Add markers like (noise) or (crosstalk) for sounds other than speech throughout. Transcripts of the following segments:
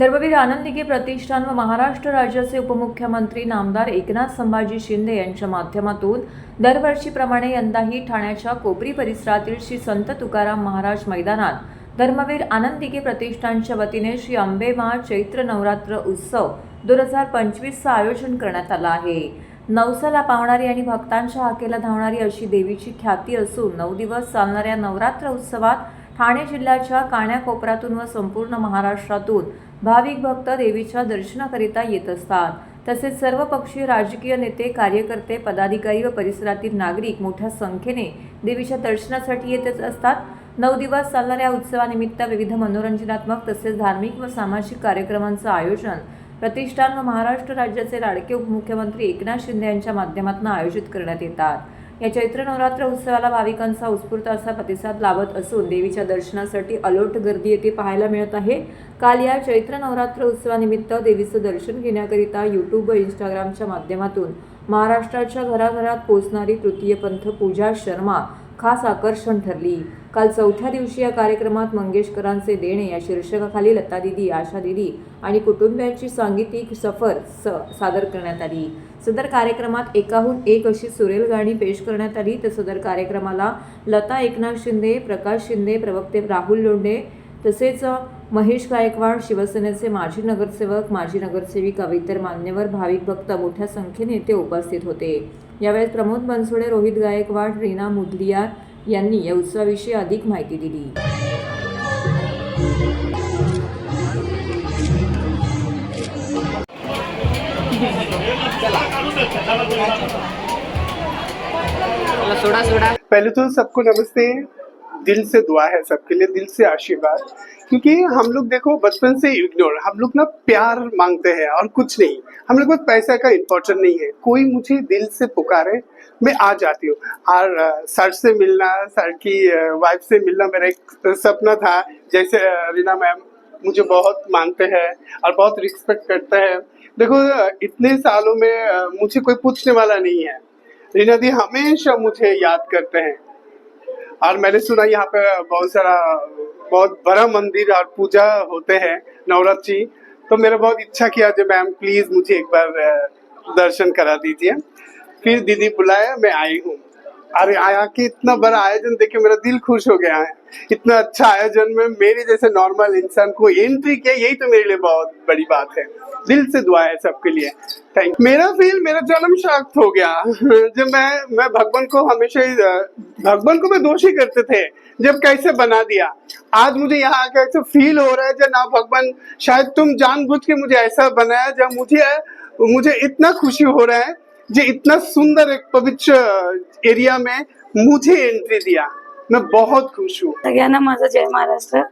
धर्मवीर आनंदिके प्रतिष्ठान व महाराष्ट्र राज्याचे उपमुख्यमंत्री नामदार एकनाथ संभाजी शिंदे यांच्या माध्यमातून दरवर्षीप्रमाणे यंदाही ठाण्याच्या कोपरी परिसरातील श्री संत तुकाराम महाराज मैदानात धर्मवीर आनंदिके प्रतिष्ठानच्या वतीने श्री अंबेमा चैत्र नवरात्र उत्सव दोन हजार पंचवीसचं आयोजन करण्यात आलं आहे. नवसाला पावणारी आणि भक्तांच्या हाकेला धावणारी अशी देवीची ख्याती असून नऊ दिवस चालणाऱ्या नवरात्र उत्सवात ठाणे जिल्ह्याच्या काण्याकोपऱ्यातून व संपूर्ण महाराष्ट्रातून भाविक भक्त देवीच्या दर्शनाकरिता येत असतात. तसेच सर्व पक्षीय राजकीय नेते कार्यकर्ते पदाधिकारी व परिसरातील नागरिक मोठ्या संख्येने देवीच्या दर्शनासाठी येतच असतात. नऊ दिवस चालणाऱ्या उत्सवानिमित्त विविध मनोरंजनात्मक तसेच धार्मिक व सामाजिक कार्यक्रमांचं आयोजन प्रतिष्ठान व महाराष्ट्र राज्याचे लाडके उपमुख्यमंत्री एकनाथ शिंदे यांच्या माध्यमातून आयोजित करण्यात येतात. या चैत्र नवरात्र उत्सवाला भाविकांचा उत्स्फूर्त असा प्रतिसाद लाभत असून देवीच्या दर्शनासाठी अलोट गर्दी येथे पाहायला मिळत आहे. काल या चैत्र नवरात्र उत्सवानिमित्त देवीचं दर्शन घेण्याकरिता यूट्यूब व इंस्टाग्रामच्या माध्यमातून महाराष्ट्राच्या घराघरात पोचणारी तृतीयपंथ पूजा शर्मा खास आकर्षण ठरली. काल चौथ्या दिवशी या कार्यक्रमात मंगेशकरांचे देणे या शीर्षकाखाली लता दिदी आशा दिदी आणि कुटुंबियांची सांगीतिक सफर स सादर करण्यात आली. सदर कार्यक्रमात एकाहून एक अशी सुरेल गाणी पेश करण्यात आली. तर सदर कार्यक्रमाला लता एकनाथ शिंदे प्रकाश शिंदे प्रवक्ते राहुल लोंढे तसेच महेश गायकवाड शिवसेनेचे माजी नगरसेवक माजी नगरसेविका इतर मान्यवर भाविक भक्त मोठ्या संख्येने येथे उपस्थित होते. यावेळेस प्रमोद बनसोडे रोहित गायकवाड रीना मुदलियार यांनी या उत्सवाविषयी अधिक माहिती दिली. सोडा सोडा. पहले तो सबको नमस्ते। दिल से दुआ है सबके लिए दिल से आशीर्वाद। क्योंकि हम लोग देखो बचपन से इग्नोर हम लोग ना प्यार मांगते हैं और कुछ नहीं। हम लोग को पैसा का इम्पोर्टेंट नहीं है। कोई मुझे दिल से पुकारे मैं आ जाती हूँ। और सर से मिलना, सर की वाइफ से मिलना मेरा एक सपना था। जैसे रीना मैम मुझे बहुत मानते हैं और बहुत रिस्पेक्ट करते हैं। देखो इतने सालों में मुझे कोई पूछने वाला नहीं है। रीना दी हमेशा मुझे याद करते हैं। और मैंने सुना यहाँ पे बहुत सारा, बहुत बड़ा मंदिर और पूजा होते हैं, नवरात्रि तो मेरा बहुत इच्छा किया जो मैम प्लीज़ मुझे एक बार दर्शन करा दीजिए। फिर दीदी बुलाया मैं आई हूँ। अरे आया कि इतना बड़ा आयोजन देख मेरा दिल खुश हो गया है। इतना अच्छा आयोजन में मेरे जैसे नॉर्मल इंसान को एंट्री किया यही तो मेरे लिए बहुत बड़ी बात है। दिल से दुआ है सबके लिए। थैंक मेरा फील मेरा जन्म शाक्त हो गया। (laughs) जब मैं मैं भगवान को हमेशा ही, भगवान को मैं दोषी करते थे जब कैसे बना दिया। आज मुझे यहाँ आकर ऐसा फील हो रहा है जब ना भगवान शायद तुम जानबूझ के मुझे ऐसा बनाया जब मुझे मुझे इतना खुशी हो रहा है। जे इतना सुंदर एक पवित्र एरिया में मुझे एंट्री दिया। मैं बहुत खुश हूँ। सगळ्यांना माझा जय महाराष्ट्र.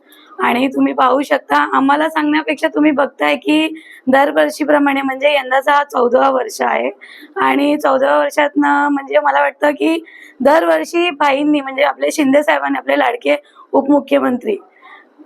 आणि तुम्ही पाहू शकता आम्हाला सांगण्यापेक्षा तुम्ही बघताय की दरवर्षीप्रमाणे म्हणजे यंदाचा हा चौदावा वर्ष आहे. आणि चौदाव्या वर्षातनं म्हणजे मला वाटतं की दरवर्षी भाईंनी म्हणजे आपले शिंदे साहेबांनी आपले लाडके उपमुख्यमंत्री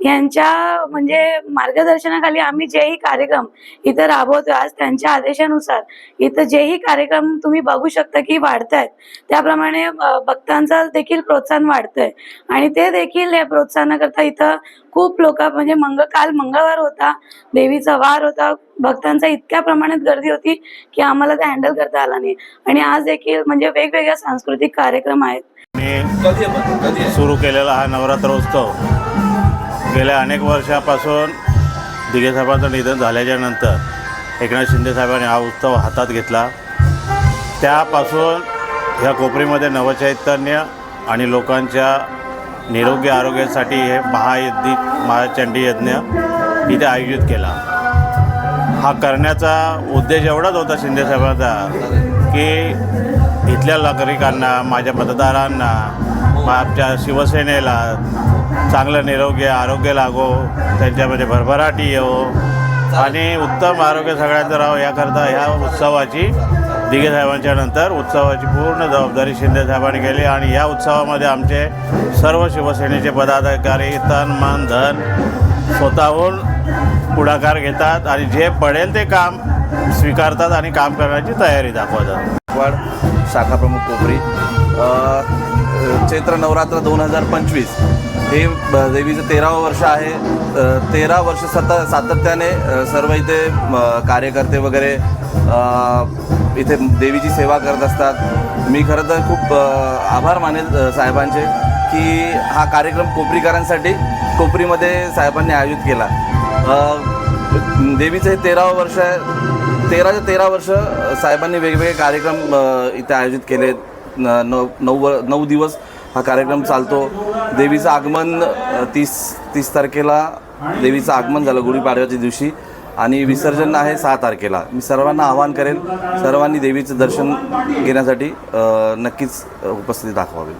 यांच्या म्हणजे मार्गदर्शनाखाली आम्ही जेही कार्यक्रम इथं राबवतो आज त्यांच्या आदेशानुसार इथं जेही कार्यक्रम तुम्ही बघू शकता की वाढतायत. त्याप्रमाणे भक्तांचा देखील प्रोत्साहन वाढतंय. आणि ते देखील हे प्रोत्साहनाकरता इथं खूप लोक म्हणजे मंग काल मंगळवार होता देवीचा वार होता भक्तांचा इतक्या प्रमाणात गर्दी होती की आम्हाला ते हँडल करता आला नाही. आणि आज देखील म्हणजे वेगवेगळ्या सांस्कृतिक कार्यक्रम आहेत. सुरू केलेला हा नवरात्र उत्सव गेल्या अनेक वर्षापासून दिगेसाहेबांचं निधन झाल्याच्यानंतर एकनाथ शिंदेसाहेबांनी हा उत्सव हातात घेतला. त्यापासून ह्या कोपरीमध्ये नवचैतन्य आणि लोकांच्या निरोगी आरोग्यासाठी हे महायज्ञ महाचंडी यज्ञ इथे आयोजित केला. हा करण्याचा उद्देश एवढाच होता शिंदेसाहेबांचा की इथल्या नागरिकांना माझ्या मतदारांना आमच्या शिवसेनेला चांगलं निरोगी आरोग्य लागो त्यांच्यामध्ये भरभराटी येवो. आणि उत्तम आरोग्य सगळ्यांचं राहो याकरता ह्या उत्सवाची दिघे साहेबांच्या नंतर उत्सवाची पूर्ण जबाबदारी शिंदे साहेबांनी केली आणि या उत्सवामध्ये आमचे सर्व शिवसेनेचे पदाधिकारी तन मन धन स्वतःहून पुढाकार घेतात आणि जे पडेल ते काम स्वीकारतात आणि काम करण्याची तयारी दाखवतात. वाड शाखा प्रमुख कोपरी. चैत्र नवरात्र दोन हजार पंचवीस. हे ब- देवीचं तेरावं वर्ष आहे. तेरा वर्ष सत सातत्याने सर्व इथे कार्यकर्ते वगैरे इथे देवीची सेवा करत असतात. मी खरं तर खूप आभार मानेल साहेबांचे की हा कार्यक्रम कोपरीकरांसाठी कोपरीमध्ये साहेबांनी आयोजित केला. देवीचं हे तेरावं वर्ष आहे. तेराच्या तेरा वर्ष साहेबांनी वेगवेगळे कार्यक्रम इथे आयोजित केले नऊ नऊ व नऊ दिवस हा कार्यक्रम चालतो. देवीचं आगमन तीस तीस तारखेला देवीचं आगमन झालं गुढीपाडव्याच्या दिवशी. आणि विसर्जन आहे सहा तारखेला. मी सर्वांना आवाहन करेल सर्वांनी देवीचं दर्शन घेण्यासाठी नक्कीच उपस्थिती दाखवावी.